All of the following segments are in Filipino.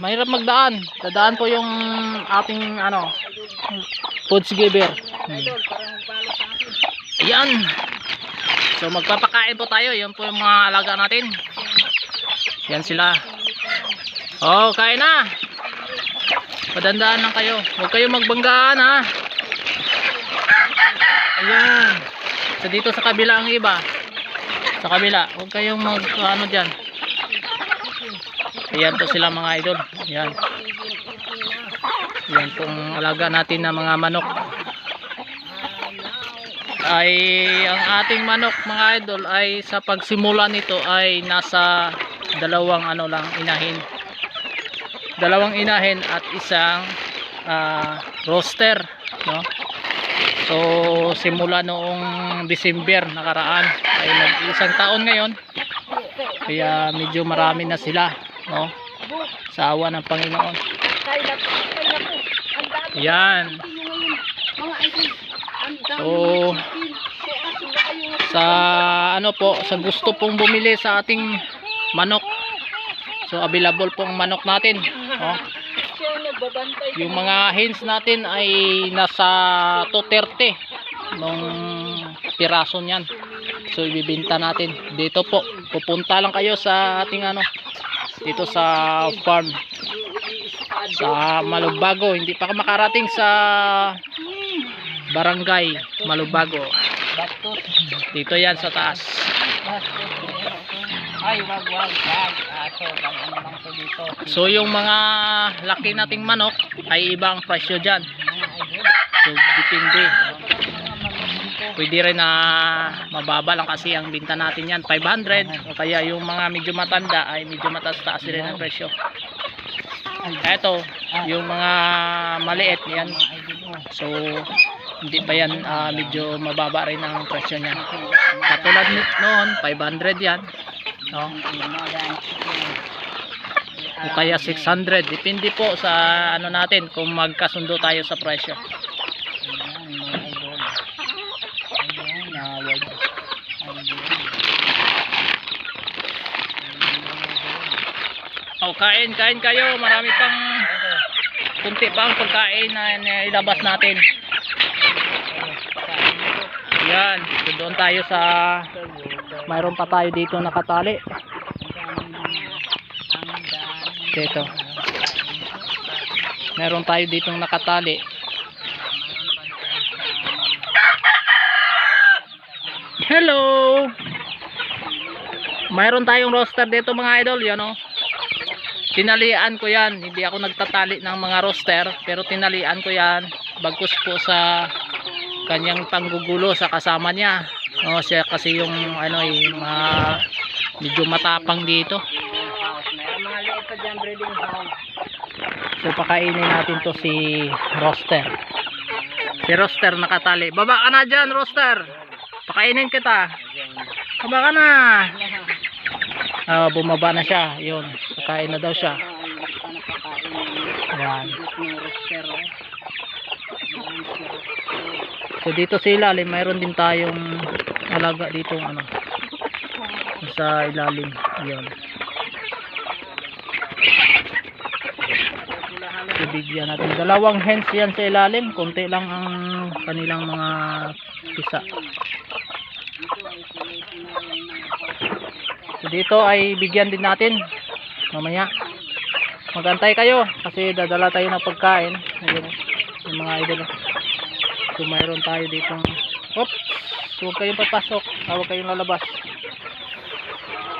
Mahirap magdaan. Dadaan po yung ating ano, foods giver. Hmm. Ayan. So magpapakain po tayo. Yan po yung mga alaga natin. Yan sila. Oh, kain na. Padandaan lang kayo. Huwag kayong magbanggaan ha. Ayan. So dito sa kabila ang iba. Sa kabila. Huwag kayong mag ano dyan. Ayan po sila mga idol. Ayan. Yan pong alaga natin na mga manok. Ay ang ating manok mga idol ay sa pagsimula nito ay nasa dalawang ano lang inahin. Dalawang inahin at isang ah, roster, no? So simula noong December nakaraan ay nag-isang taon ngayon. Kaya medyo marami na sila, no? Sa awa ng Panginoon. Yan. So, sa ano po sa gusto pong bumili sa ating manok so available pong manok natin nagbabantay. yung mga hens natin ay nasa 230 nung piraso niyan so ibibenta natin dito po pupunta lang kayo sa ating ano dito sa farm sa Malugbago hindi pa ka makarating sa barangay Malugbago Bastos. dito yan sa taas dito. So yung mga laki nating manok ay ibang presyo dyan. So depende. Pwede rin na mababa lang kasi ang binta natin yan 500 o kaya yung mga medyo matanda ay medyo mataas-taas rin ang presyo. Eto, yung mga maliit yan. So hindi pa yan ah, medyo mababa rin ang presyo niya. Katulad noon 500 yan. No? O kaya 600 depende po sa ano natin kung magkasundo tayo sa presyo. O kain, kain kayo. Marami pang kunti pa ang pagkain na, ilabas natin. Yan, so doon tayo sa mayroon pa tayo dito nakatali. Dito. Meron tayo ditong nakatali. Hello. Mayroon tayong roster dito mga idol, yan oh. Tinalian ko yan. Hindi ako nagtatali ng mga roster, pero tinalian ko yan. Bagkus po sa kanyang panggugulo sa kasama niya. No, siya kasi yung ano eh, mga medyo matapang dito. So pakainin natin to si Roster. Si Roster nakatali. Baba ka na dyan, Roster. Pakainin kita. Baba ka na. Ah, bumaba na siya. Yun. Pakain na daw siya. Yan. So dito sa ilalim, mayroon din tayong alaga dito ano. Sa ilalim. Yun. So bigyan natin. Dalawang hens yan sa ilalim. Konti lang ang kanilang mga pisa. So dito ay bigyan din natin mamaya. Magantay kayo kasi dadala tayo ng pagkain. Ayun, yung mga idol. So mayroon tayo dito. Oops! Huwag kayong papasok. Ah, Huwag kayong lalabas.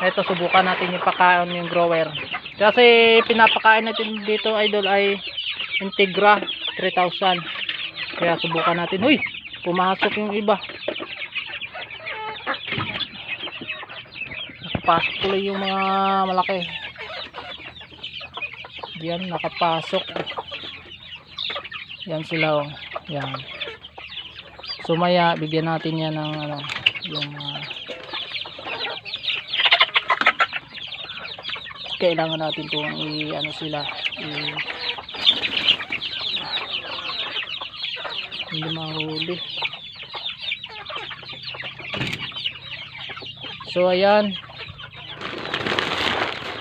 Ito subukan natin yung pakain yung grower. Kasi pinapakain natin dito idol ay Integra 3000. Kaya subukan natin. Uy! Pumasok yung iba. Nakapasok tuloy yung mga malaki. Yan, nakapasok. Yan sila oh. Yan. Sumaya, bigyan natin yan ng ano, yung mga kailangan natin itong i ano sila i hindi mahuli so ayan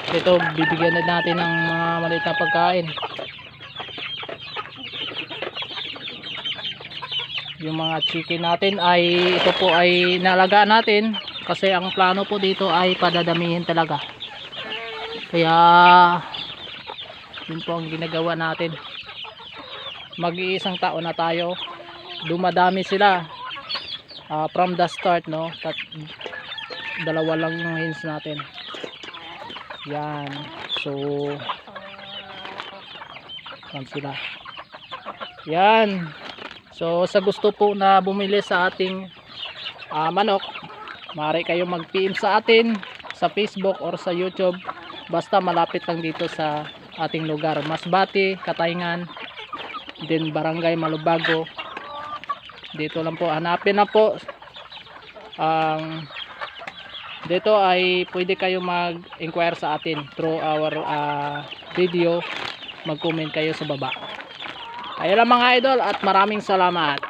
ito bibigyan na natin ng mga maliit na pagkain. Yung mga chicken natin ay ito po ay nalagaan natin kasi ang plano po dito ay padadamihin talaga. Kaya yun po ang ginagawa natin. Mag-iisang taon na tayo. Dumadami sila Ah, from the start no? Tat dalawa lang yung hens natin yan. So yan sila. Yan. So sa gusto po na bumili sa ating ah, manok maaari kayo mag PM sa atin sa Facebook or sa YouTube. Basta malapit lang dito sa ating lugar. Masbati, Katayngan din Barangay Malubago. Dito lang po. Hanapin na po ang dito ay pwede kayo mag-inquire sa atin through our ah, video. Mag-comment kayo sa baba. Ayun lang mga idol at maraming salamat